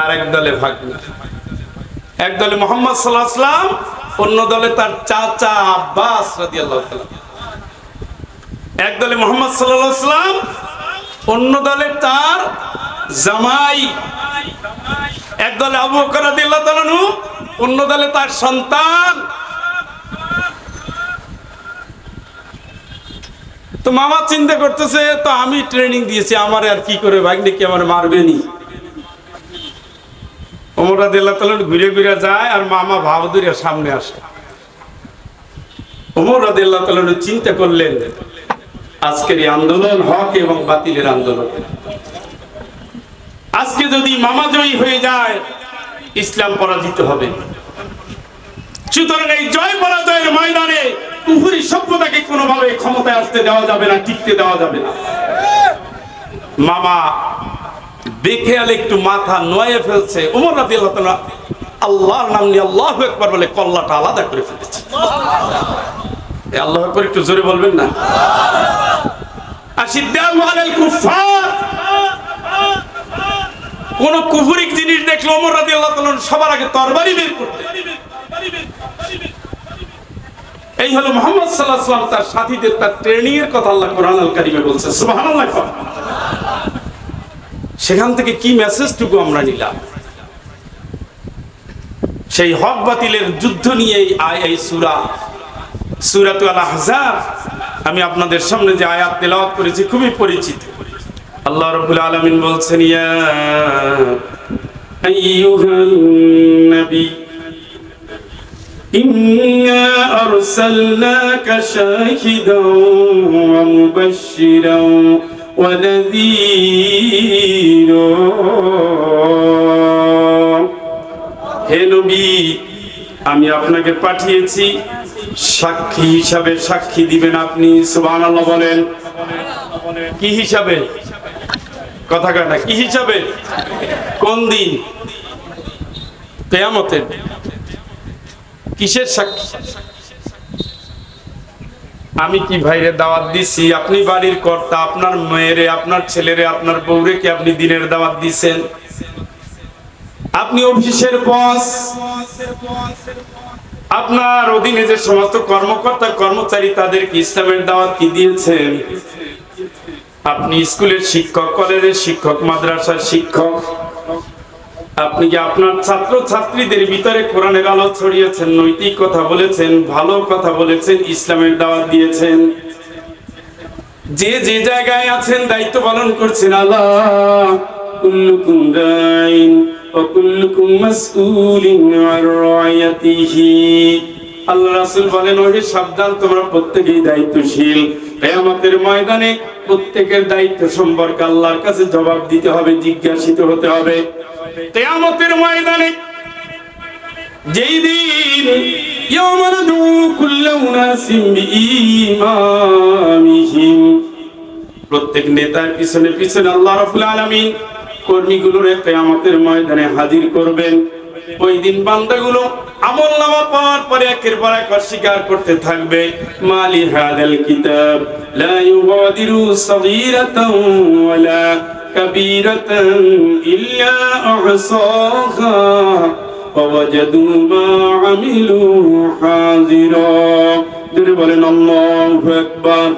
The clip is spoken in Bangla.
আর এক দলে ভাগনা এক দলে মোহাম্মদ সাল্লাহাম অন্য দলে তার চাচা আব্বাস এক দলে মোহাম্মদ সাল্লাহাম অন্য দলে তার জামাই। এক দলে আবু বকর অন্য দলে তার সন্তান। তো মামা চিন্তা করতেছে, তো আমি ট্রেনিং দিয়েছি, আমার আর কি করে ভাগ্নে কি আমার মারবে নি? ঘুরে ঘুরে যায় আর মামা ভাবদুরিয়া সামনে আসে। চিন্তা করলেন, আজকের এই আন্দোলন হক এবং বাতিলের আন্দোলন। আজকে যদি মামা জয়ী হয়ে যায়, ইসলাম পরাজিত হবে। সুতরাং এই জয় পরাজয়ের ময়দানে কুহুরি সভ্যতাকে কোনোভাবে ক্ষমতায় আসতে দেওয়া যাবে না, টিকতে দেওয়া যাবে না। মামা বেখেয়াল একটু মাথা নয়ে ফেলছে। উমর রাদি আল্লাহ আল্লাহর নাম নিয়ে আল্লাহ একবার বলে কল্লাটা আলাদা করে ফেলেছে। আল্লাহ একবার একটু জোরে বলবেন না? কোন কুফুরিক জিনিস দেখলে ওমর রাদিয়াল্লাহু তাআলা সবার আগে তরবারি বের করতেন এই হলো মোহাম্মদ আলাইহি তার সাথীদের তার ট্রেনিং এর কথা আল্লাহ কোরআন আল কারিমে বলছে। সুবহানাল্লাহ সেখান থেকে কি মেসেজটুকু আমরা নিলাম? সেই হক বাতিলের যুদ্ধ নিয়ে আয়, এই সুরা, সুরাত আমি আপনাদের সামনে যে আয়াত তেলাওয়াত করেছি, খুবই পরিচিত। আল্লাহ রবুল আলমিন বলছেন, ইয়া আইয়ুহান নবী ونذيرا হে নবী আমি আপনাকে পাঠিয়েছি সাক্ষী হিসাবে সাক্ষী দিবেন আপনি সুবহানাল্লাহ বলেন কি হিসাবে কথা কয় না কি হিসাবে কোন দিন কেয়ামতের কিসের সাক্ষী আমি কি ভাইরে দাওয়াত দিছি? আপনি বাড়ির কর্তা, আপনার মেয়েরে, আপনার ছেলেরে, আপনার বউরে কি আপনি দিনের দাওয়াত দিছেন? আপনি অফিসের বস আপনার অধীনে যে সমস্ত কর্মকর্তা, কর্মচারী তাদেরকে ইসলামের দাওয়াত কি দিয়েছেন? আপনি স্কুলের শিক্ষক, কলেজের শিক্ষক, মাদ্রাসার শিক্ষক। আপনি কি আপনার ছাত্র ছাত্রীদের ভিতরে কোরআনের আলো ছড়িয়েছেন, নৈতিক কথা বলেছেন, ভালো কথা বলেছেন, ইসলামের দাওয়াত দিয়েছেন? যে যে জায়গায় আছেন, দায়িত্ব পালন করছেন আল্লাহ। আল্লাহ রাসূল বলেন সাবধান, তোমরা প্রত্যেকেই দায়িত্বশীল। ময়দানে প্রত্যেকের দায়িত্ব সম্পর্কে আল্লাহর কাছে জবাব দিতে হবে, জিজ্ঞাসিত হতে হবে। কিয়ামতের ময়দানে যেই দিন ইয়াওমা নাদউ কুল্লা উনাসিম বিইমামিহিম প্রত্যেক নেতার পিছনে পিছনে আল্লাহ রাব্বুল আলামিন কর্মীগুলোরে কিয়ামতের ময়দানে হাজির করবেন। ওই দিন বান্দাগুলো আমল নামা পাওয়ার পরে একের পর এক অস্বীকার করতে থাকবে। মালি হাদাল কিতাব লা ইউগাদিরু সগীরাতাও ওয়ালা كبيرة إلا أحصاها ووجدوا ما عملوا حاضرا دربنا الله أكبر